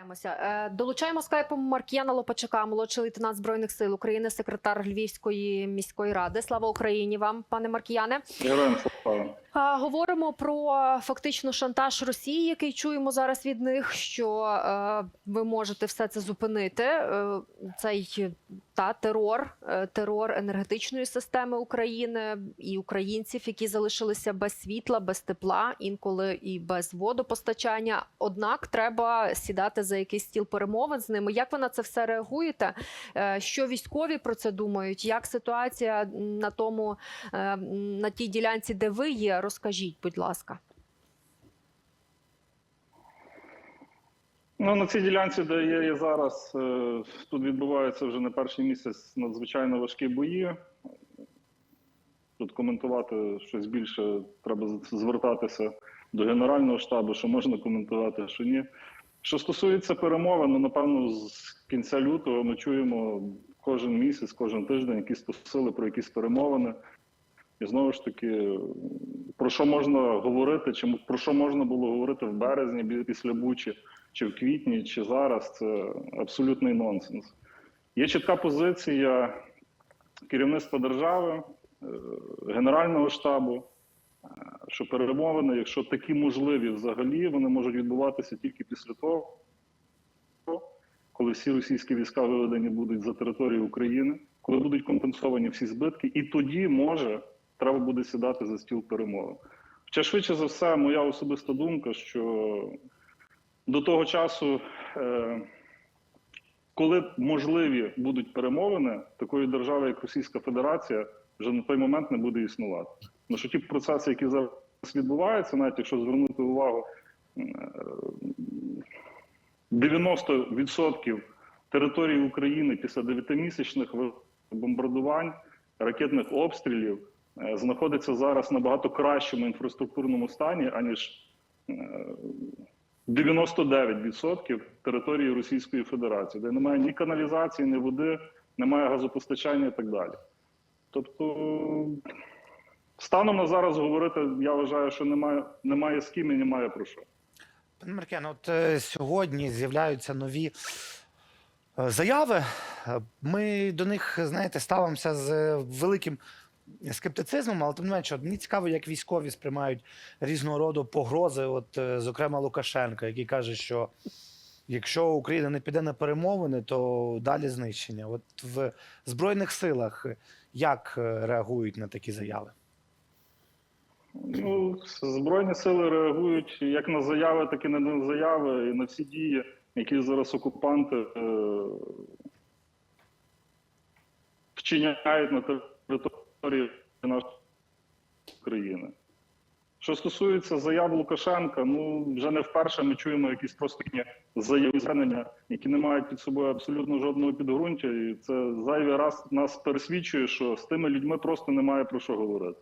Повертаємося. Е, Долучаємо скайпом Маркіяна Лопачака, молодший лейтенант збройних сил України, секретар Львівської міської ради. Слава Україні вам, пане Маркіяне. Героям слава. Говоримо про е, фактично шантаж Росії, який чуємо зараз від них. Що е, ви можете все це зупинити. Е, цей та терор, е, терор енергетичної системи України і українців, які залишилися без світла, без тепла, інколи і без водопостачання. Однак треба сідати за якийсь стіл перемовин з ними. Як ви на це все реагуєте? Е, Що військові про це думають? Як ситуація на тому е, на тій ділянці, де ви є? Розкажіть, будь ласка. Ну на цій ділянці, де я є зараз, е, тут відбуваються вже не перший місяць надзвичайно важкі бої. Тут коментувати щось більше треба звертатися до Генерального штабу, що можна коментувати, що ні. Що стосується перемовин, ну напевно, з кінця лютого ми чуємо кожен місяць, кожен тиждень якісь посили про якісь перемовини. І знову ж таки, про що можна говорити, чи про що можна було говорити в березні після Бучі, чи в квітні, чи зараз, це абсолютний нонсенс. Є чітка позиція керівництва держави, е, Генерального штабу, е, що перемовини, якщо такі можливі взагалі, вони можуть відбуватися тільки після того, коли всі російські війська виведені будуть за територію України, коли будуть компенсовані всі збитки, і тоді може треба буде сідати за стіл перемовин. Хоча швидше за все, моя особиста думка, що до того часу, е, коли можливі будуть перемовини, такої держави, як Російська Федерація, вже на той момент не буде існувати. Ну що ті процеси, які зараз відбуваються, навіть якщо звернути увагу, е, 90% території України після 9-місячних бомбардувань, ракетних обстрілів е, знаходиться зараз набагато кращому інфраструктурному стані, аніж е, 99% території Російської Федерації, де немає ні каналізації, ні води, немає газопостачання і так далі. Тобто, станом на зараз говорити, я вважаю, що немає, немає з ким і немає про що. Пане Маркян, от е, сьогодні з'являються нові е, заяви. Е, Ми до них, знаєте, ставимося з е, великим скептицизмом, але тим не менше, мені цікаво, як військові сприймають різного роду погрози, от, е, зокрема, Лукашенка, який каже, що якщо Україна не піде на перемовини, то далі знищення. От в Збройних силах як е, реагують на такі заяви? Ну, Збройні сили реагують як на заяви, так і не на заяви, і на всі дії, які зараз окупанти е, вчиняють на території нашої країни. Що стосується заяв Лукашенка, ну вже не вперше ми чуємо якісь просто заяви звернення, які не мають під собою абсолютно жодного підґрунтя, і це зайвий раз нас пересвідчує, що з тими людьми просто немає про що говорити.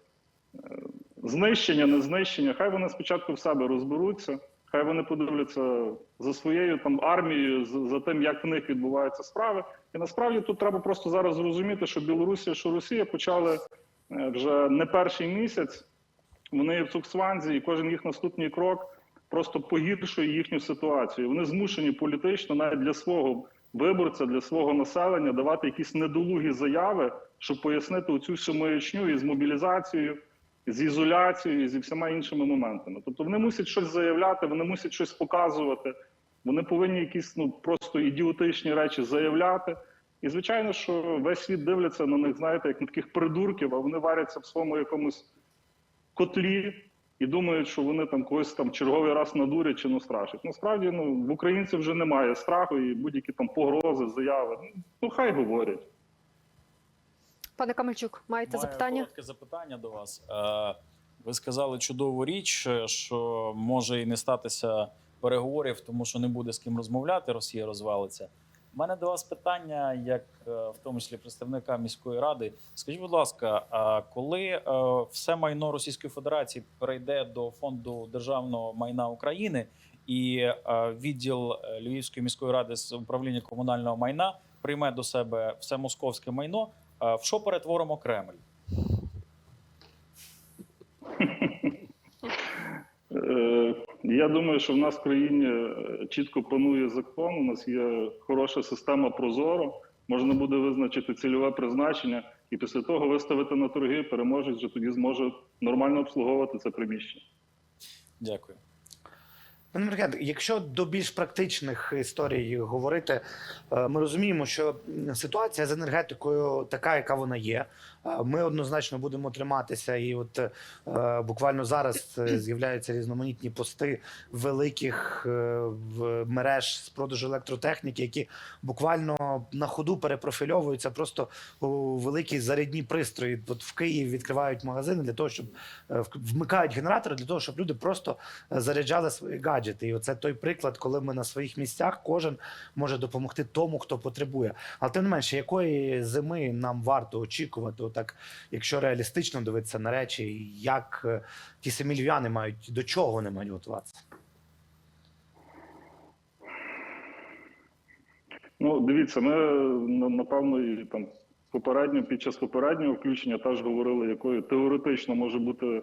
Знищення, не знищення, хай вони спочатку в себе розберуться, хай вони подивляться за своєю там армією, за, за тим, як в них відбуваються справи. І насправді тут треба просто зараз зрозуміти, що Білорусія, що Росія почали е, вже не перший місяць. Вони в Цуксванзі, і кожен їх наступний крок просто погіршує їхню ситуацію. Вони змушені політично навіть для свого виборця, для свого населення давати якісь недолугі заяви, щоб пояснити оцю всю маячню із мобілізацією, з ізоляцією, і зі всіма іншими моментами. Тобто вони мусять щось заявляти, вони мусять щось показувати. Вони повинні якісь ну просто ідіотичні речі заявляти. І звичайно, що весь світ дивляться на них, знаєте, як на таких придурків, а вони варяться в своєму якомусь котлі і думають, що вони там когось там черговий раз надурять чи настрашать. Насправді, ну в українців вже немає страху і будь-які там погрози, заяви. Ну, хай говорять. Пане Камельчук, маєте Маю запитання? коротке запитання до вас. Е, Ви сказали чудову річ, е, що може і не статися переговорів, тому що не буде з ким розмовляти, Росія розвалиться. У мене до вас питання, як е, в тому числі представника міської ради. Скажіть, будь ласка, а коли все майно Російської Федерації перейде до фонду державного майна України і відділ Львівської міської ради з управління комунального майна прийме до себе все московське майно, в що перетворимо Кремль? Е, Я думаю, що в нас в країні е, чітко панує закон. У нас є хороша система Прозоро. Можна буде визначити цільове призначення, і після того виставити на торги. Переможець вже тоді зможе нормально обслуговувати це приміщення. Дякую. Пане якщо до більш практичних історій говорити, е, ми розуміємо, що ситуація з енергетикою така, яка вона є. Е, Ми однозначно будемо триматися, і от е, буквально зараз з'являються різноманітні пости великих мереж з продажу електротехніки, які буквально на ходу перепрофільовуються просто у великі зарядні пристрої. От в Києві відкривають магазини для того, щоб вмикають генератори для того, щоб люди просто заряджали свої гаджети. І оце той приклад, коли ми на своїх місцях кожен може допомогти тому, хто потребує. Але тим не менше, якої зими нам варто очікувати, отак, якщо реалістично дивитися на речі, як е, ті самі львів'яни мають до чого вони мають готуватися? Ну, дивіться, ми напевно і там попередньо під час попереднього включення теж говорили, якою теоретично може бути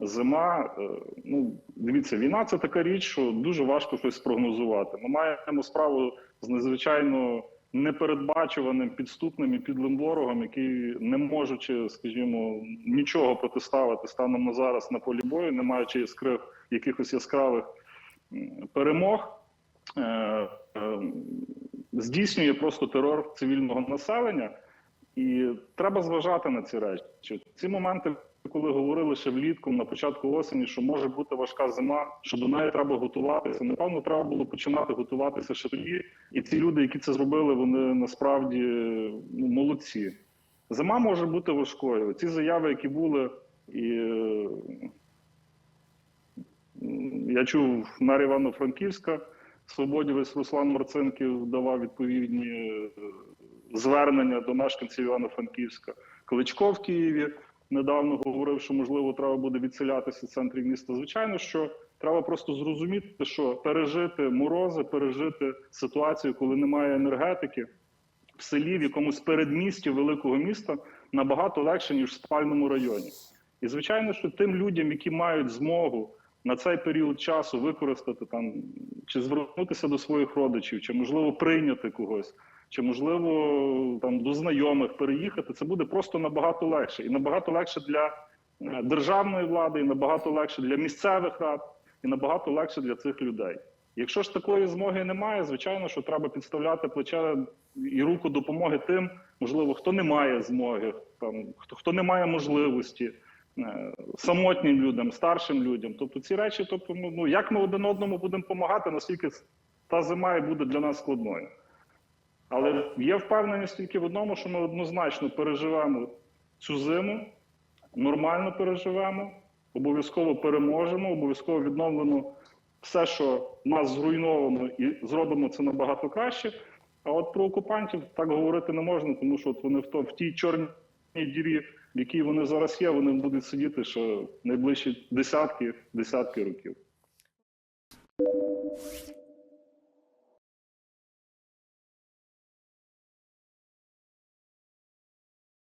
зима. Е, Ну, дивіться, війна це така річ, що дуже важко щось спрогнозувати. Ми маємо справу з надзвичайно непередбачуваним підступним і підлим ворогом, який, не можучи, скажімо, нічого протиставити станом на зараз на полі бою, не маючи яскравих якихось яскравих перемог. е, е, здійснює просто терор цивільного населення, і треба зважати на ці речі. Ці моменти, коли говорили ще влітку, на початку осені, що може бути важка зима, що до неї треба готуватися. Напевно, треба було починати готуватися ще тоді. І ці люди, які це зробили, вони насправді ну, молодці. Зима може бути важкою. Ці заяви, які були, і я чув мер Івано-Франківська. Свободівець Руслан Марцинків давав відповідні е, звернення до мешканців Івано-Франківська. Кличко в Києві недавно говорив, що можливо треба буде відселятися з центрів міста. Звичайно, що треба просто зрозуміти, що пережити морози, пережити ситуацію, коли немає енергетики в селі, в якомусь передмісті великого міста, набагато легше ніж в спальному районі. І звичайно, що тим людям, які мають змогу на цей період часу використати там чи звернутися до своїх родичів, чи можливо прийняти когось, чи можливо там до знайомих переїхати, це буде просто набагато легше, і набагато легше для е, державної влади, і набагато легше для місцевих рад, і набагато легше для цих людей. Якщо ж такої змоги немає, звичайно, що треба підставляти плече і руку допомоги тим, можливо, хто не має змоги, там хто хто не має можливості е, самотнім людям, старшим людям. Тобто ці речі, тобто, ну, ну як ми один одному будемо допомагати, наскільки та зима і буде для нас складною. Але є впевненість тільки в одному, що ми однозначно переживемо цю зиму, нормально переживемо, обов'язково переможемо, обов'язково відновлено все, що нас зруйновано, і зробимо це набагато краще. А от про окупантів так говорити не можна, тому що от вони в, то, в тій чорній дірі, в якій вони зараз є, вони будуть сидіти ще найближчі десятки, десятки років.